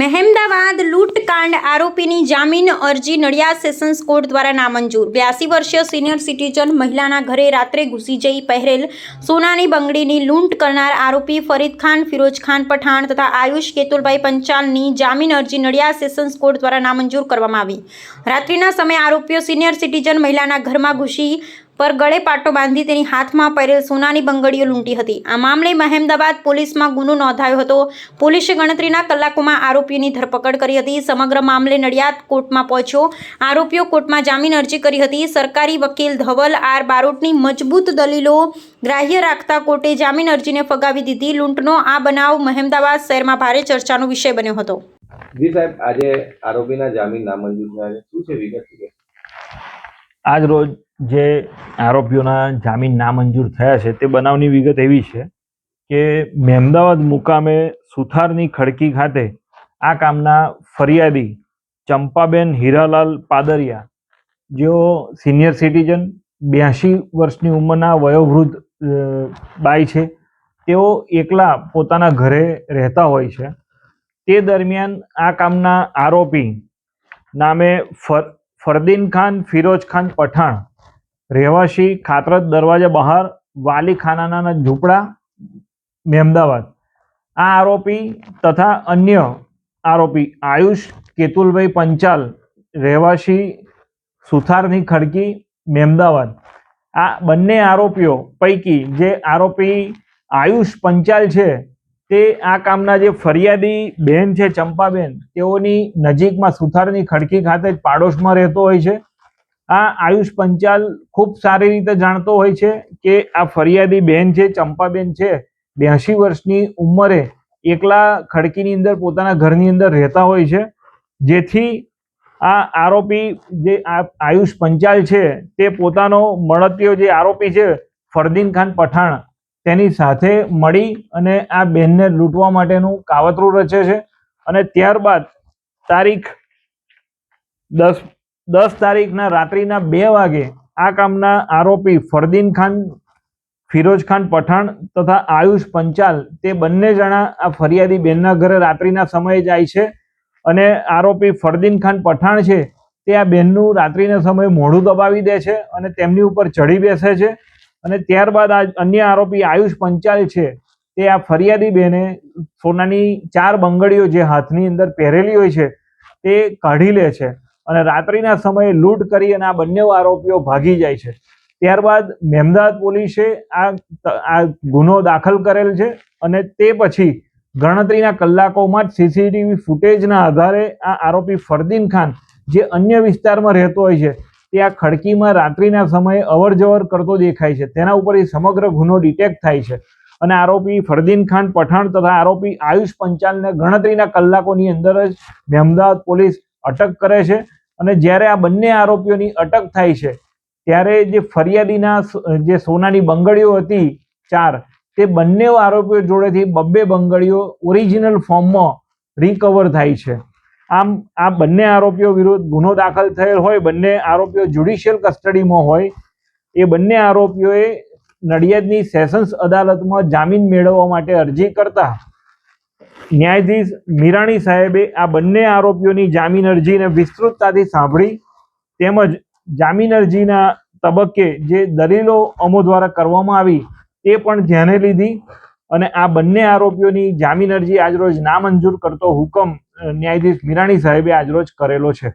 મહેમદાવાદ લૂંટકાંડ આરોપીની જામીન અરજી નડિયાદ સેશન્સ કોર્ટ દ્વારા નામંજૂર. બ્યાસી વર્ષીય સિનિયર સિટીઝન મહિલાના ઘરે રાત્રે ઘૂસી જઈ પહેરેલ સોનાની બંગડીની લૂંટ કરનાર આરોપી ફરીદ ખાન, ફિરોજ ખાન પઠાણ તથા આયુષ કેતુલભાઈ પંચાલની જામીન અરજી નડિયાદ સેશન્સ કોર્ટ દ્વારા નામંજૂર કરવામાં આવી. રાત્રિના સમયે આરોપીઓ સિનિયર સિટીઝન મહિલાના ઘરમાં ઘૂસી પર ગળે પાટો બાંધી તેની હાથમાં પહેરેલ સોનાની બંગડીઓ લૂંટી હતી. આ મામલે મહેમદાબાદ પોલીસમાં ગુનો નોંધાયો હતો. પોલીસે ગણતરીના કલાકોમાં આરોપીઓની ધરપકડ કરી હતી. સમગ્ર મામલે નડિયાદ કોર્ટમાં પહોંચ્યો. આરોપીઓ કોર્ટમાં જામીન અરજી કરી હતી. સરકારી વકીલ ધવલ આર બારોટની મજબૂત દલીલો ગ્રાહ્ય રાખતા કોર્ટે જામીન અરજીને ફગાવી દીધી. લૂંટનો આ બનાવ મહેમદાબાદ શહેરમાં ભારે ચર્ચાનો વિષય બન્યો હતો. જી સાહેબ આજે આરોપીના જામીન નામંજૂર થયા છે. શું છે વિગત છે આજ રોજ જે આરોપીઓના જામીન નામંજૂર થયા છે, તે બનાવની વિગત એવી છે કે મહેમદાવાદ મુકામે સુથારની ખડકી ખાતે આ કામના ફરિયાદી ચંપાબેન હીરાલાલ પાદરિયા, જેઓ સિનિયર સિટીઝન, બ્યાસી વર્ષની ઉંમરના વયોવૃદ્ધ બાઈ છે, તેઓ એકલા પોતાના ઘરે રહેતા હોય છે. તે દરમિયાન આ કામના આરોપી નામે ફર, ફરદીન ખાન, ફિરોજ ખાન પઠાણ રહેવાસી ખાતરત દરવાજા બહાર વાલી ખાનાના ઝૂંપડા મહેમદાવાદ આ આરોપી તથા અન્ય આરોપી આયુષ કેતુલભાઈ પંચાલ, રહેવાસી સુથારની ખડકી મહેમદાવાદ આ બંને આરોપીઓ પૈકી જે આરોપી આયુષ પંચાલ છે, તે આ કામના જે ફરિયાદી બેન છે ચંપાબેન, તેઓની નજીકમાં સુથારની ખડકી ખાતે જ પાડોશમાં રહેતો હોય છે. આ આયુષ પંચાલ ખૂબ સારી રીતે જાણતો હોય છે કે આ ફરિયાદી બહેન છે, ચંપાબેન છે, બ્યાસી વર્ષની ઉંમરે એકલા ખડકીની અંદર પોતાના ઘરની અંદર રહેતા હોય છે. જેથી આ આરોપી જે આયુષ પંચાલ છે તે પોતાનો મળતીયો જે આરોપી છે, ફરદીન ખાન પઠાણ, તેની સાથે મળી અને આ બહેનને લૂંટવા માટેનું કાવતરું રચે છે. અને ત્યારબાદ તારીખ દસ દસ તારીખના રાત્રિના બે વાગે આ કામના આરોપી ફરદીન ખાન, ફિરોજ ખાન પઠાણ તથા આયુષ પંચાલ તે બંને જણા આ ફરિયાદી બેનના ઘરે રાત્રિના સમયે જાય છે અને આરોપી ફરદીન ખાન પઠાણ છે તે આ બેનનું રાત્રિના સમયે મોઢું દબાવી દે છે અને તેમની ઉપર ચડી બેસે છે અને ત્યારબાદ આ અન્ય આરોપી આયુષ પંચાલ છે તે આ ફરિયાદી બેને સોનાની ચાર બંગડીઓ જે હાથની અંદર પહેરેલી હોય છે તે કાઢી લે છે. અને રાત્રિના સમયે લૂંટ કરી અને આ બંને આરોપીઓ ભાગી જાય છે. ત્યારબાદ મહેમદાવાદ પોલીસે આ આ ગુનો દાખલ કરેલ છે અને તે પછી ગણતરીના કલાકોમાં જ સીસીટીવી ફૂટેજના આધારે આ આરોપી ફરદીન ખાન જે અન્ય વિસ્તારમાં રહેતો હોય છે, તે આ ખડકીમાં રાત્રિના સમયે અવરજવર કરતો દેખાય છે. તેના ઉપરથી સમગ્ર ગુનો ડિટેક્ટ થાય છે અને આરોપી ફરદીન ખાન પઠાણ તથા આરોપી આયુષ પંચાલને ગણતરીના કલાકોની અંદર જ મહેમદાવાદ પોલીસ અટક કરે છે અને જ્યારે આ બંને આરોપીઓની અટક થાય છે, ત્યારે જે ફરિયાદીના જે સોનાની બંગડીઓ હતી ચાર, તે બંને આરોપીઓ જોડેથી બબ્બે બંગડીઓ ઓરિજિનલ ફોર્મમાં રિકવર થાય છે. આમ, આ બંને આરોપીઓ વિરુદ્ધ ગુનો દાખલ થયેલ હોય, બંને આરોપીઓ જ્યુડિશિયલ કસ્ટડીમાં હોય, એ બંને આરોપીઓએ નડિયાદની સેશન્સ અદાલતમાં જામીન મેળવવા માટે અરજી કરતા ન્યાયાધીશ મીરાણી સાહેબે આ બંને આરોપીઓની જામીન અરજીને વિસ્તૃતતાથી સાંભળી તેમજ જામીન અરજીના તબક્કે જે દલીલો અમો દ્વારા કરવામાં આવી તે પણ ધ્યાને લીધી અને આ બંને આરોપીઓની જામીન અરજી આજરોજ નામંજૂર કરતો હુકમ ન્યાયાધીશ મિરાણી સાહેબે આજરોજ કરેલો છે.